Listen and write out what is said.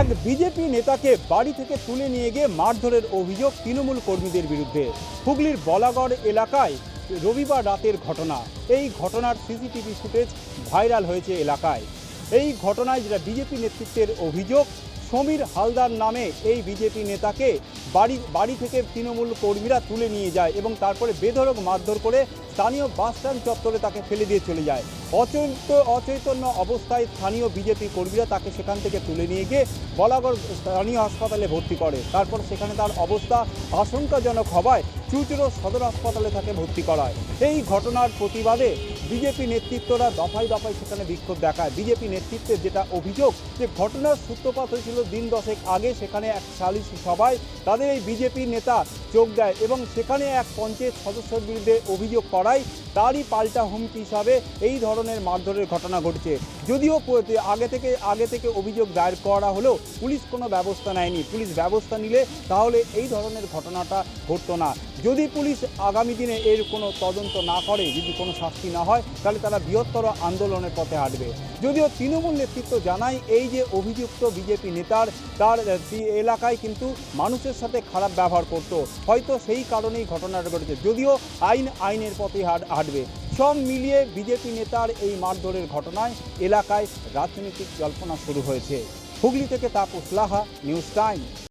এক বিজেপি নেতাকে বাড়ি থেকে তুলে নিয়ে গিয়ে মারধরের অভিযোগ তৃণমূল কর্মীদের বিরুদ্ধে। হুগলির বলাগড় এলাকায় রবিবার রাতের ঘটনা। এই ঘটনার সিসিটিভি ফুটেজ ভাইরাল হয়েছে এলাকায়। এই ঘটনায় যেটা বিজেপি নেতৃত্বের অভিযোগ সমীর হালদার নামে এই বিজেপি নেতাকে বাড়ি বাড়ি থেকে তৃণমূল কর্মীরা তুলে নিয়ে যায় এবং তারপরে বেধড়ক মারধর করে স্থানীয় বাস স্ট্যান্ড চত্বরে তাকে ফেলে দিয়ে চলে যায়। অচৈত, অচৈতন্য অবস্থায় স্থানীয় বিজেপি কর্মীরা তাকে সেখান থেকে তুলে নিয়ে গিয়ে বলাগড় স্থানীয় হাসপাতালে ভর্তি করে। তারপর সেখানে তার অবস্থা আশঙ্কাজনক হওয়ায় চুচুড়ো সদর হাসপাতালে তাকে ভর্তি করায়। এই ঘটনার প্রতিবাদে বিজেপি নেতৃত্বরা দফায় দফায় সেখানে বিক্ষোভ দেখায়। বিজেপি নেতৃত্বের যেটা অভিযোগ, যে ঘটনার সূত্রপাত হয়েছিল দিন দশেক আগে, সেখানে এক সালিশি সভায় তাদের এই বিজেপি নেতা যোগ দেয় এবং সেখানে এক পঞ্চায়েত সদস্যের বিরুদ্ধে অভিযোগ করায় তারই পাল্টা হুমকি হিসাবে এই ধরনের মারধরের ঘটনা ঘটছে। যদিও আগে থেকে আগে থেকে অভিযোগ দায়ের করা হলেও পুলিশ কোনো ব্যবস্থা নেয়নি। পুলিশ ব্যবস্থা নিলে তাহলে এই ধরনের ঘটনাটা ঘটতো না। যদি পুলিশ আগামী দিনে এর কোনো তদন্ত না করে, যদি কোনো শাস্তি না হয়, তাহলে তারা বৃহত্তর আন্দোলনের পথে হাঁটবে। যদিও তৃণমূল নেতৃত্ব জানায়, এই যে অভিযুক্ত বিজেপি নেতার, তার এলাকায় কিন্তু মানুষের সাথে খারাপ ব্যবহার করত। হয়তো সেই কারণেই ঘটনাটা ঘটেছে। যদিও আইন, আইনের পথে হাঁট- হাঁটবে। সব মিলিয়ে বিজেপি নেতার এই মারধরের ঘটনায় এলাকায় রাজনৈতিক জল্পনা শুরু হয়েছে। হুগলি থেকে তাপস লাহা, নিউজ টাইম